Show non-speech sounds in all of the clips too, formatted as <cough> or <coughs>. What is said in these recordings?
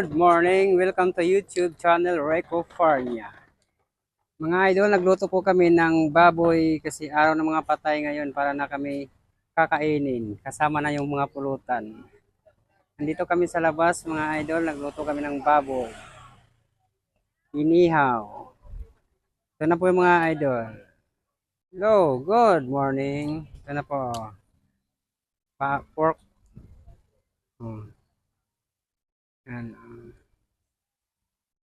Good morning! Welcome to YouTube channel Reco Farnia. Mga idol, nagluto po kami ng baboy kasi araw ng mga patay ngayon para na kami kakainin. Kasama na yung mga pulutan. Nandito kami sa labas mga idol, nagluto kami ng baboy. Inihaw. Ito na po yung mga idol. Hello, good morning. Ito na po. Pa pork. Oh. Yan. ah.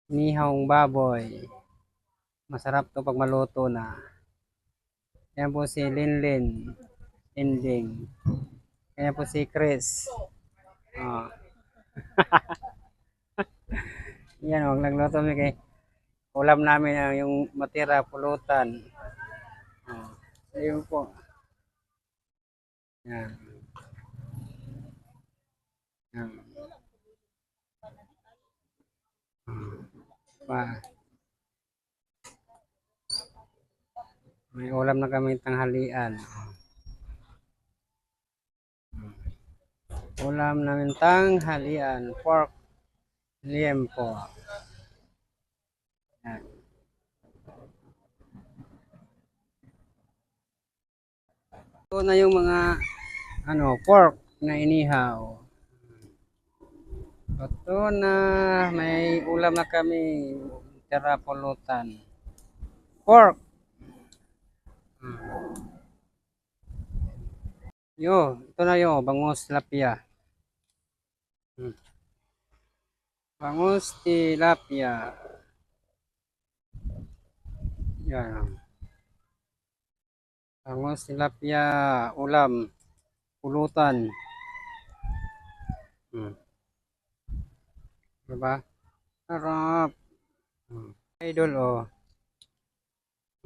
Nihawng baboy. Masarap to pag maluto na. Yan po si Linlin. Ending. Yan po si Chris. Oh. <laughs> Yan, huwag nagluto mi kay ulam namin ah, yung matira, pulutan. Oh. Ayun po. Yan. Yan. Pa. May ulam na kami tanghalian. Ulam namin tanghalian. Pork liempo. Yan. Ito na yung mga ano, pork na inihaw. Ito na, may ulam na kami. Tira pulutan. Pork. Hmm. Yo, ito na yo, bangus tilapia. Hmm. Bangus tilapia. Yan. Bangus tilapia, ulam, pulutan. Hmm. Diba? Sarap. Hmm. Idol, oh.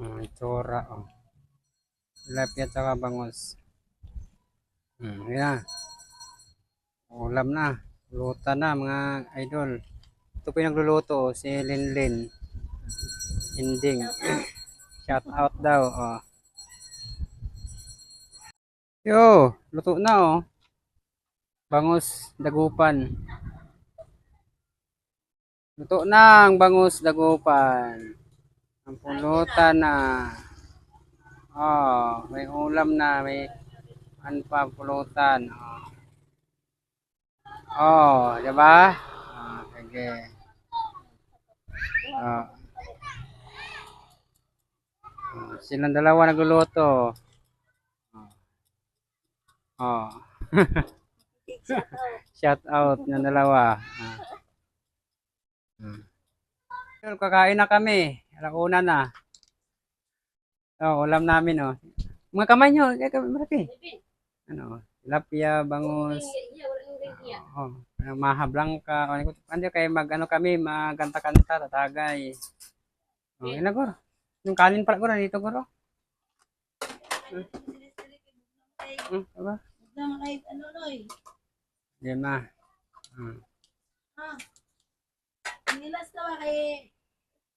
Hmm, itsura, oh. Tilapia tsaka bangus. Hmm, yan. Ulam na. Luta na, mga idol. Ito po yung nagluluto, si Linlin. Ending. <coughs> Shout out daw, oh. Yo, luto na, oh. Bangus, dagupan. Luto na ang bangus, dagupan. Ang pulutan na. Oh, may ulam na, may ano pa pulutan. Oh, oh di ba? Ah, sige. Oh. Oh, silang dalawa nagluluto. Oh. <laughs> Oh. Shout out ng dalawa. Ah. Hmm. Yun, kakain na kami. Alauna na. Oh, ulam namin, oh. Mga kamay nyo, kaya kami marami. Ano, tilapia, bangus, oh, oh, maha blanca, ano ano kayo mag, ano kami, magkanta-kanta, tatagay. Oh, yun na, guro. Yung kanin pala, guro, dito, guro. Hmm, diba? ano? Yan na. Hmm. Ha? Nilas ka ba kay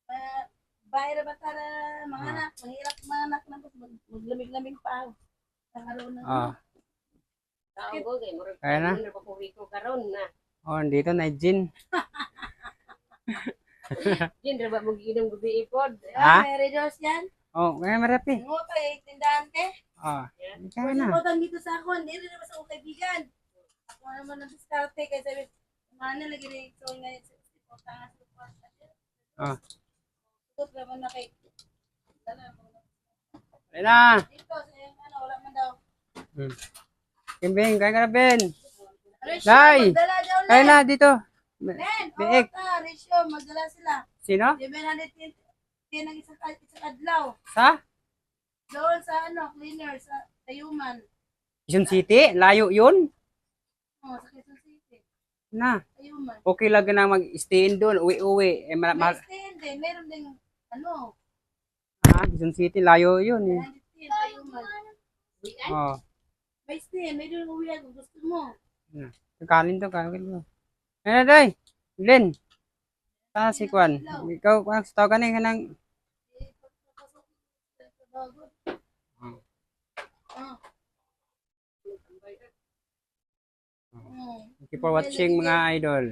uh, bayra ba tara mga Ah. anak, mahirap mga anak na mag- maglamig-lamig pa. Sa karoon na. Oh, Tao ko kay murag Kaya na? na papuwi ko karon na. oh, dito na, gin. Din <laughs> ra ba mo giinom gabi ipod. Ha? Ah, may redos yan. Oh, kaya marami. Ngo pa eh, tindahan te. Oh, kaya Kaya na. na. dito sa ako, hindi rin naman sa kaibigan. Ako naman ang diskarte kay sabi, mana lagi rin ito ngayon sa ispota nga Oh, mo. kaya na. Dito sa yung ano, wala man daw. Hmm. Kimbing, kaya ka na, Ben. Day! Kaya na. dito. Ben, Biik. oo ka, Risyo, magdala sila. Sino? Di ba natin tin ng isang, isang adlaw. Sa? Doon sa ano, cleaner, sa Tayuman. Quezon City? Layo yun? Oh, sa Quezon City. Na. Tayuman. Okay lang na mag-stay in doon. Uwi-uwi. Eh, ma- May ma- stand din. Meron ding, ano, ah, Quezon City, layo yun eh. nandito Tayuman. Oh. May stand, may doon uwi kung gusto mo. Kanin to, kanin to. Ano day? Glenn. Ah, si Kwan. Ikaw, kung sa tao ka na yung kanang... Eh, pagpapasok sa trabaho. you for watching mga idol.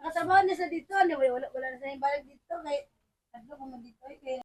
Nakatrabaho na sa dito, anyway, wala, wala na sa yung dito, kaya, adlo ko mo dito, eh, kaya,